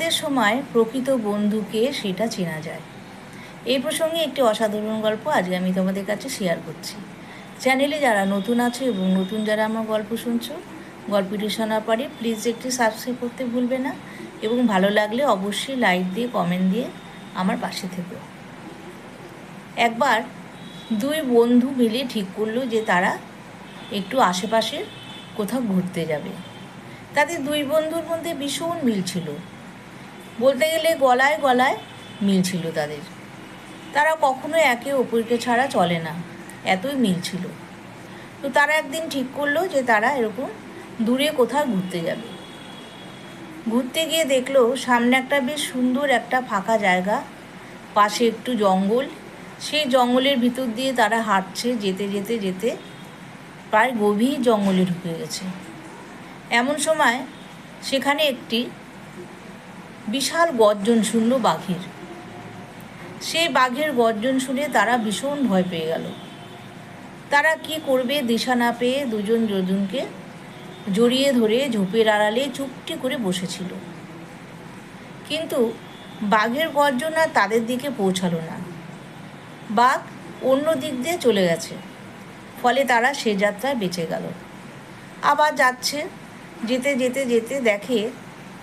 বিপদের সময় প্রকৃত বন্ধুকে সেটা চেনা যায়। এই প্রসঙ্গে একটি অসাধারণ গল্প আজকে আমি তোমাদের কাছে শেয়ার করছি। চ্যানেলে যারা নতুন আছে এবং নতুন যারা আমার গল্প শুনছো, গল্পটি শোনার পরে প্লিজ একটি সাবস্ক্রাইব করতে ভুলবে না এবং ভালো লাগলে অবশ্যই লাইক দিয়ে কমেন্ট দিয়ে আমার পাশে থেকো। একবার দুই বন্ধু মিলে ঠিক করল যে তারা একটু আশেপাশে কোথাও ঘুরতে যাবে। তাদের দুই বন্ধুর মধ্যে ভীষণ মিল ছিল। বলতে গেলে গলায় গলায় মিল ছিল তাদের। তারা কখনো একে অপরকে ছাড়া চলে না, এতই মিল ছিল তো তারা একদিন ঠিক করল যে তারা এরকম দূরে কোথাও ঘুরতে যাবে। ঘুরতে গিয়ে দেখল সামনে একটা বেশ সুন্দর একটা ফাঁকা জায়গা, পাশে একটু জঙ্গল। সেই জঙ্গলের ভিতর দিয়ে তারা হাঁটছে যেতে যেতে যেতে প্রায় গভীর জঙ্গলে ঢুকে গেছে। এমন সময় সেখানে একটি বিশাল গর্জন শুনল বাঘের। সেই বাঘের গর্জন শুনে তারা ভীষণ ভয় পেয়ে গেল। তারা কি করবে দিশা না পেয়ে দুজন দুজনকে জড়িয়ে ধরে ঝোপের আড়ালে চুপটি করে বসেছিল। কিন্তু বাঘের গর্জন আর তাদের দিকে পৌঁছালো না। বাঘ অন্য দিক দিয়ে চলে গেছে, ফলে তারা সে যাত্রায় বেঁচে গেল। আবার যাচ্ছে, যেতে যেতে যেতে দেখে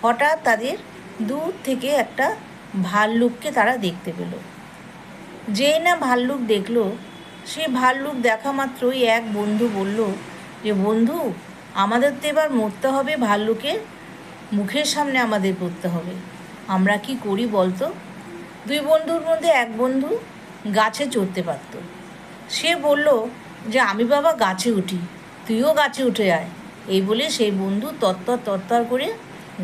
হঠাৎ তাদের দূর থেকে একটা ভাল্লুককে তারা দেখতে পেল। যেই না ভাল্লুক দেখল, সে ভাল্লুক দেখা মাত্রই এক বন্ধু বলল যে বন্ধু, আমাদের তো এবার মরতে হবে, ভাল্লুকের মুখের সামনে আমাদের পড়তে হবে। আমরা কি করি বলতো? দুই বন্ধুর মধ্যে এক বন্ধু গাছে চড়তে পারত। সে বলল, যে আমি বাবা গাছে উঠি, তুইও গাছে উঠে আয়। এই বলে সেই বন্ধু তত্তর তত্তর করে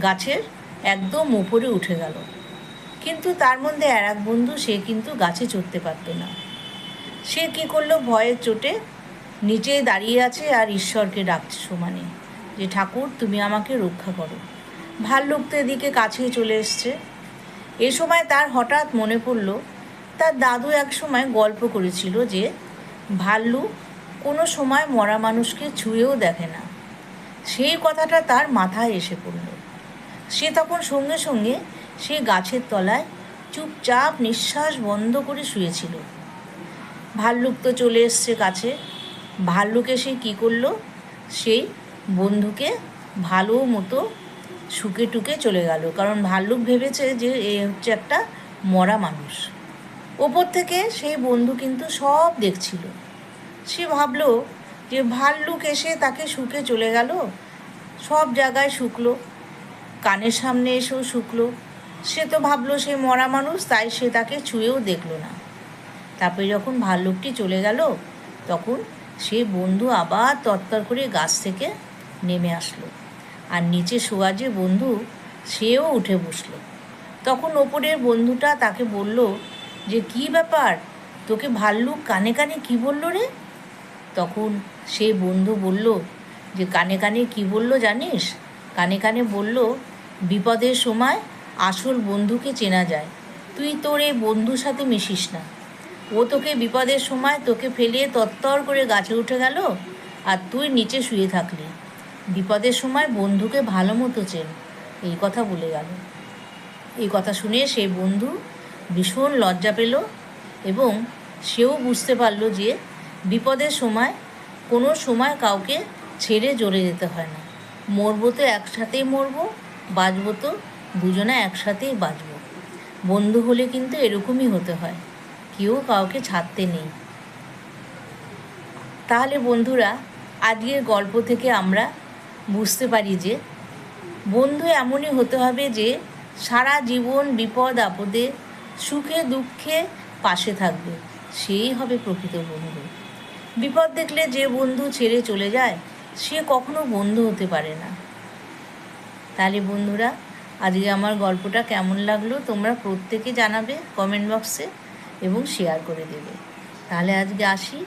গাছের একদম উপরে উঠে গেল। কিন্তু তার মধ্যে আর এক বন্ধু, সে কিন্তু গাছে চড়তে পারতো না। সে কি করল? ভয়ের চোটে নিচে দাঁড়িয়ে আছে আর ঈশ্বরকে ডাকছে সমানে যে, ঠাকুর, তুমি আমাকে রক্ষা করো। ভাল্লুক তো এদিকে কাছেই চলে এসছে। এ সময় তার হঠাৎ মনে পড়ল, তার দাদু এক সময় গল্প করেছিল যে, ভাল্লুক কোনো সময় মরা মানুষকে ছুঁয়েও দেখে না। সেই কথাটা তার মাথায় এসে পড়ল। সে তখন সঙ্গে সঙ্গে সে গাছের তলায় চুপচাপ নিঃশ্বাস বন্ধ করে শুয়েছিল। ভাল্লুক তো চলে এসছে কাছে। ভাল্লুক এসে কী করল? সেই বন্ধুকে ভালো মতো শুকে টুকে চলে গেল। কারণ ভাল্লুক ভেবেছে যে এ হচ্ছে একটা মরা মানুষ। ওপর থেকে সেই বন্ধু কিন্তু সব দেখছিল। সে ভাবলো যে ভাল্লুক এসে তাকে শুকে চলে গেল। সব জায়গায় শুকলো। কানের সামনে এসেও শুকলো। সে তো ভাবলো সে মরা মানুষ, তাই সে তাকে ছুঁয়েও দেখল না। তারপরে যখন ভাল্লুকটি চলে গেল, তখন সে বন্ধু আবার তত্তর করে গাছ থেকে নেমে আসলো। আর নিচে শোয়া যে বন্ধু, সেও উঠে বসল। তখন ওপরের বন্ধুটা তাকে বলল, যে কি ব্যাপার? তোকে ভাল্লুক কানে কানে কি বলল রে? তখন সেই বন্ধু বলল, যে কানে কানে কি বলল জানিস? কানে কানে বলল বিপদের সময় আসল বন্ধুকে চেনা যায়। তুই তোর এই বন্ধুর সাথে মিশিস না। ও তোকে বিপদের সময় তোকে ফেলে তত্তর করে গাছে উঠে গেল আর তুই নিচে শুয়ে থাকলি। বিপদের সময় বন্ধুকে ভালো মতো চেন, এই কথা বলে গেল। এই কথা শুনে সেই বন্ধু ভীষণ লজ্জা পেল এবং সেও বুঝতে পারল যে বিপদের সময় কোনো সময় কাউকে ছেড়ে চলে যেতে হয় না। মরবো তো একসাথেই মরবো বাঁচবো তো, দুজনে একসাথেই বাঁচবো বন্ধু হলে কিন্তু এরকমই হতে হয়, কেউ কাউকে ছাড়তে নেই। তাহলে বন্ধুরা, আজকের গল্প থেকে আমরা বুঝতে পারি যে, বন্ধু এমনই হতে হবে যে, সারা জীবন বিপদ আপদে সুখে দুঃখে পাশে থাকবে, সেই হবে প্রকৃত বন্ধু। বিপদ দেখলে যে বন্ধু ছেড়ে চলে যায়, সে কখনো বন্ধু হতে পারে না। তাহলে বন্ধুরা, আজকে আমার গল্পটা কেমন লাগল তোমরা প্রত্যেকে জানাবে কমেন্ট বক্সে এবং শেয়ার করে দেবে। তাহলে আজকে আসি।